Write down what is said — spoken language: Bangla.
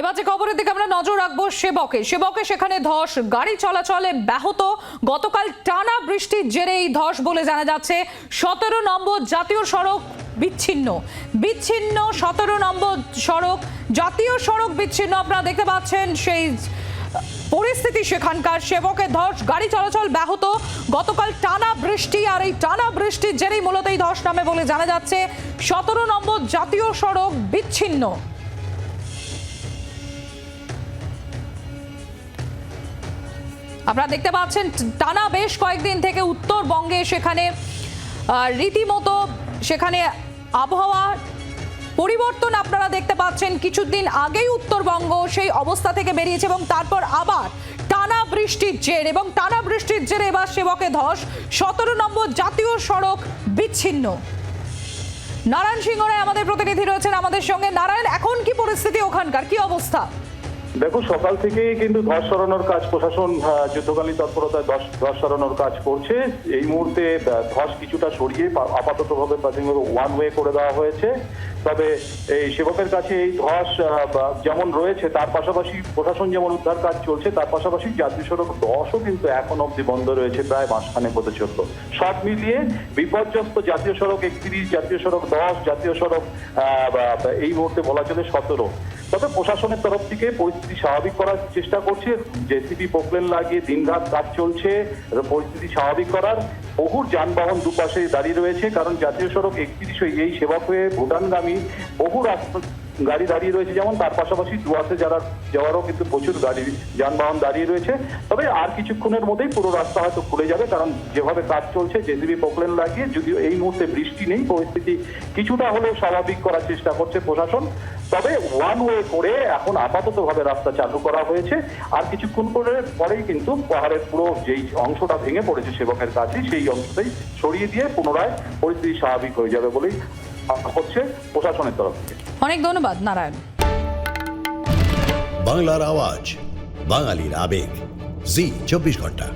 এবার যে খবরের দিকে আমরা নজর রাখব সেবকে। সেবকে সেখানে ধস, গাড়ি চলাচলে ব্যাহত। গতকাল টানা বৃষ্টির জেরে এই ধস বলে জানা যাচ্ছে। সতেরো নম্বর জাতীয় সড়ক বিচ্ছিন্ন। বিচ্ছিন্ন সতেরো নম্বর সড়ক, জাতীয় সড়ক বিচ্ছিন্ন। আপনারা দেখতে পাচ্ছেন সেই পরিস্থিতি সেখানকার। সেবকের ধস, গাড়ি চলাচল ব্যাহত। গতকাল টানা বৃষ্টি আর এই টানা বৃষ্টির জেরেই মূলত এই ধস নামে বলে জানা যাচ্ছে। সতেরো নম্বর জাতীয় সড়ক বিচ্ছিন্ন। আপনারা দেখতে পাচ্ছেন, টানা বেশ কয়েকদিন থেকে উত্তরবঙ্গে সেখানে রীতিমতো সেখানে আবহাওয়া পরিবর্তন আপনারা দেখতে পাচ্ছেন। কিছুদিন আগেই উত্তরবঙ্গ সেই অবস্থা থেকে বেরিয়েছে এবং তারপর আবার টানা বৃষ্টির জের এবং টানা বৃষ্টির জেরে এবার সেবকে ধস। সতেরো নম্বর জাতীয় সড়ক বিচ্ছিন্ন। নারায়ণ সিংহ রায় আমাদের প্রতিনিধি রয়েছেন আমাদের সঙ্গে। নারায়ণ, এখন কি পরিস্থিতি ওখানকার? কি অবস্থা? দেখো, সকাল থেকেই কিন্তু ধস সরানোর কাজ প্রশাসন যুদ্ধকালীন তৎপরতায় ধস ধস সরানোর কাজ করছে। এই মুহূর্তে ধস কিছুটা সরিয়ে আপাতত ভাবে ওয়ান ওয়ে করে দেওয়া হয়েছে। তবে এই সেবকের কাছে এই ধস যেমন রয়েছে, তার পাশাপাশি প্রশাসন যেমন উদ্ধার কাজ চলছে, তার পাশাপাশি জাতীয় সড়ক দশও কিন্তু এখন অব্দি বন্ধ রয়েছে, প্রায় মাসখানে হতে চলল। সব মিলিয়ে বিপর্যস্ত জাতীয় সড়ক একত্রিশ, জাতীয় সড়ক দশ, জাতীয় সড়ক এই মুহূর্তে বলা চলে সতেরো। তবে প্রশাসনের তরফ থেকে পরিস্থিতি স্বাভাবিক করার চেষ্টা করছে। জেসিবি পোকলেন লাগিয়ে দিনরাত কাজ চলছে। পরিস্থিতি স্বাভাবিক করার বহু যানবাহন দুপাশে দাঁড়িয়ে রয়েছে। কারণ জাতীয় সড়ক একত্রিশ এই সেবক হয়ে ভুটানগামী বহু রাস্তা গাড়ি দাঁড়িয়ে রয়েছে। যেমন তার পাশাপাশি ডুয়ার্সে যারা যাওয়ারও কিন্তু প্রচুর গাড়ি, যানবাহন দাঁড়িয়ে রয়েছে। তবে আর কিছুক্ষণের মধ্যেই পুরো রাস্তা হয়তো খুলে যাবে। কারণ যেভাবে কাজ চলছে, জেসিবি পোকলেন লাগিয়ে যদিও এই মুহূর্তে বৃষ্টি নেই, পরিস্থিতি কিছুটা হলেও স্বাভাবিক করার চেষ্টা করছে প্রশাসন। তবে ওয়ান ওয়ে করে এখন আপাতত ভাবে রাস্তা চালু করা হয়েছে। আর কিছুক্ষণ করে পরেই কিন্তু পাহাড়ের পুরো যেই অংশটা ভেঙে পড়েছে সেবকের কাছে সেই অংশটাই সরিয়ে দিয়ে পুনরায় পরিস্থিতি স্বাভাবিক হয়ে যাবে বলেই হচ্ছে প্রশাসনের তরফ থেকে। অনেক ধন্যবাদ নারায়ণ। বাংলার আওয়াজ বাঙালির আবেগ। জি চব্বিশ ঘণ্টা।